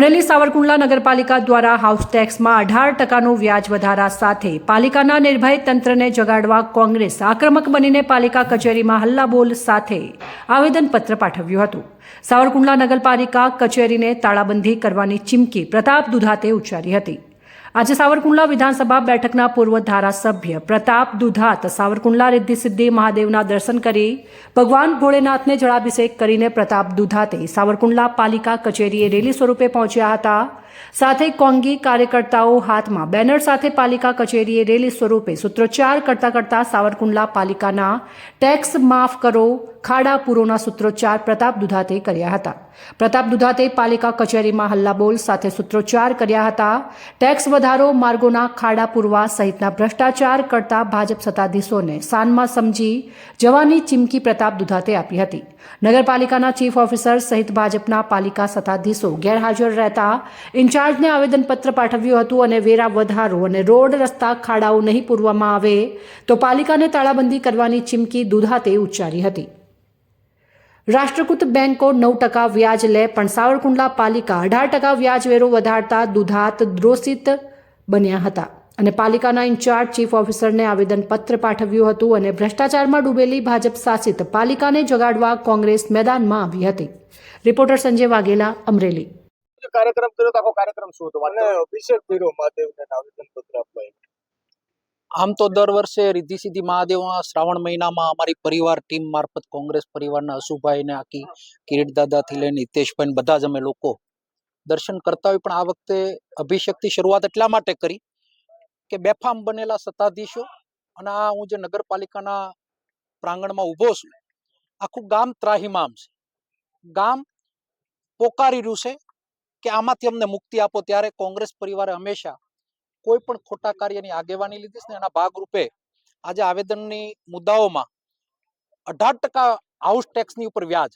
અમરેલી સાવરકુંડલા નગરપાલિકા દ્વારા હાઉસ ટેક્સમાં અઢાર ટકાનું વ્યાજ વધારા સાથે પાલિકાના નિર્ભય તંત્રને જગાડવા કોંગ્રેસ આક્રમક બનીને પાલિકા કચેરીમાં હલ્લાબોલ સાથે આવેદનપત્ર પાઠવ્યું હતું. સાવરકુંડલા નગરપાલિકા કચેરીને તાળાબંધી કરવાની ચીમકી પ્રતાપ દુધાતે ઉચ્ચારી હતી. આજે સાવરકુંડલા વિધાનસભા બેઠકના પૂર્વ ધારાસભ્ય પ્રતાપ દુધાત સાવરકુંડલા રિદ્ધિ સિદ્ધિ મહાદેવના દર્શન કરી ભગવાન ભોળેનાથને જળાભિષેક કરીને પ્રતાપ દુધાતે સાવરકુંડલા પાલિકા કચેરીએ રેલી સ્વરૂપે પહોંચ્યા હતા. સાથે કોંગી કાર્યકર્તાઓ હાથમાં બેનર સાથે પાલિકા કચેરીએ રેલી સ્વરૂપે સૂત્રોચ્ચાર કરતા કરતા સાવરકુંડલા પાલિકાના ટેક્સ માફ કરો, ખાડા પૂરોના સૂત્રોચ્ચાર પ્રતાપ દુધાતે કર્યા હતા. પ્રતાપ દુધાતે પાલિકા કચેરીમાં હલ્લાબોલ સાથે સૂત્રોચ્ચાર કર્યા હતા. ટેક્સ વધારો, માર્ગોના ખાડા પૂરવા સહિતના ભ્રષ્ટાચાર કરતા ભાજપ સત્તાધીશોને સાનમાં સમજી જવાની ચીમકી પ્રતાપ દુધાતે આપી હતી. નગરપાલિકાના ચીફ ઓફિસર સહિત ભાજપના પાલિકા સત્તાધીશો ગેરહાજર રહેતા ઇન્ચાર્જને આવેદનપત્ર પાઠવ્યું હતું અને વેરા વધારો અને રોડ, રસ્તા, ખાડાઓ નહીં પૂરવામાં આવે તો પાલિકાને તાળાબંધી કરવાની ચીમકી દુધાતે ઉચ્ચારી હતી. રાષ્ટ્રકૃત બેન્કો નવ ટકા વ્યાજ લે, પણ સાવરકુંડલા પાલિકા અઢાર ટકા વ્યાજ વેરો વધારતા દુધાત દ્રોષિત બન્યા હતા. અને પાલિકાના ઇન્ચાર્જ ચીફ ઓફિસરને આવેદનપત્ર પાઠવ્યું હતું અને ભ્રષ્ટાચારમાં ડૂબેલી ભાજપ શાસિત પાલિકાને જગાડવા કોંગ્રેસ મેદાનમાં આવી હતી. રિપોર્ટર સંજય વાઘેલા અમરેલી. કાર્યક્રમ કર્યો આખો કાર્યક્રમ શું હતો? અને અભિષેક કર્યો મહાદેવને આવેદનપત્ર આપવા આમ તો દર વર્ષે રિદ્ધિ સિદ્ધિ મહાદેવના શ્રાવણ મહિનામાં અમારી પરિવાર ટીમ મારફત કોંગ્રેસ પરિવારના અશુભાઈને આખી કિરીટ દાદાથી લઈને હિતેશભાઈ બધા જ અમે લોકો દર્શન કરતા હોય. પણ આ વખતે અભિષેકથી શરૂઆત એટલા માટે કરી કે બેફામ બનેલા સત્તાધીશો અને આ હું જે નગરપાલિકાના પ્રાંગણમાં ઊભો છું, આખું ગામ ત્રાહિમામ છે. ગામ પોકારી રહ્યું છે કે આમાંથી અમને મુક્તિ આપો ત્યારે કોંગ્રેસ પરિવારે હંમેશા કોઈ પણ ખોટા કાર્યની આગેવાની લીધી છે ને એના ભાગરૂપે આજે આવેદનની મુદ્દાઓમાં અઢાર ટકા હાઉસ ટેક્સની ઉપર વ્યાજ.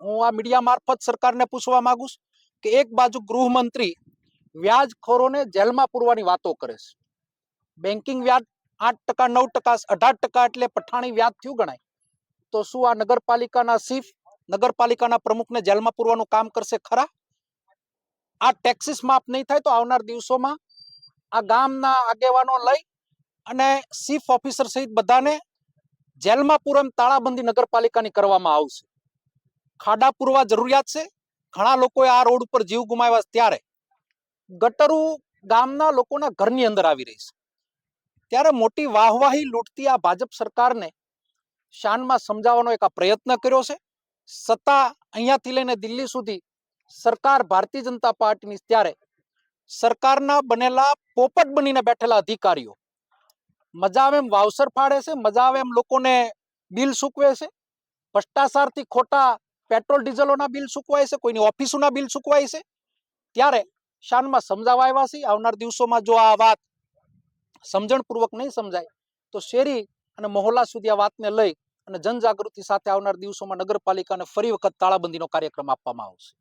હું આ મીડિયા મારફત સરકારને પૂછવા માંગુ છું કે એક બાજુ ગૃહમંત્રી વ્યાજખોરોને જેલમાં પૂરવાની વાતો કરે છે. બેન્કિંગ વ્યાજ આઠ ટકા, નવ ટકા, અઢાર ટકા એટલે પઠાણી વ્યાજ થયું ગણાય. તો શું આ નગરપાલિકાના ચીફ નગરપાલિકાના પ્રમુખને જેલમાં પૂરવાનું કામ કરશે ખરા? આ ટેક્સીસ માફ નહીં થાય તો આવનાર દિવસોમાં આ ગામના આગેવાનો લઈ અને ચીફ ઓફિસર સહિત બધાને જેલમાં પૂરમ તાળાબંધી નગરપાલિકાની કરવામાં આવશે. ખાડા પૂરવા જરૂરિયાત છે. ઘણા લોકોએ આ રોડ ઉપર જીવ ગુમાવ્યા ત્યારે. ગટરું ગામના લોકોના ઘરની અંદર આવી રહી છે. ત્યારે મોટી વાહવાહી લૂંટતી આ ભાજપ સરકારને શાનમાં સમજાવવાનો એક આ પ્રયત્ન કર્યો છે. સત્તા અહીંયાથી લઈને દિલ્હી સુધી સરકાર ભારતીય જનતા પાર્ટીની ત્યારે સરકારના બનેલા પોપટ બનીને બેઠેલા અધિકારીઓ. મજા આવે એમ વાવસર ફાડે છે, મજા આવે એમ લોકોને બિલ સૂકવે છે. ભ્રષ્ટાચારથી ખોટા પેટ્રોલ ડીઝલોના બિલ સૂકવાય છે, કોઈની ઓફિસોના બિલ સૂકવાય છે. ત્યારે શાનમાં સમજાવવા આવ્યા છે, આવનાર દિવસોમાં જો આ વાત સમજણપૂર્વક નહીં સમજાય, તો શેરી અને મહોલ્લા સુધી આ વાતને લઈ અને જનજાગૃતિ સાથે આવનાર દિવસોમાં નગરપાલિકાને ફરી વખત તાળાબંધીનો કાર્યક્રમ આપવામાં આવશે.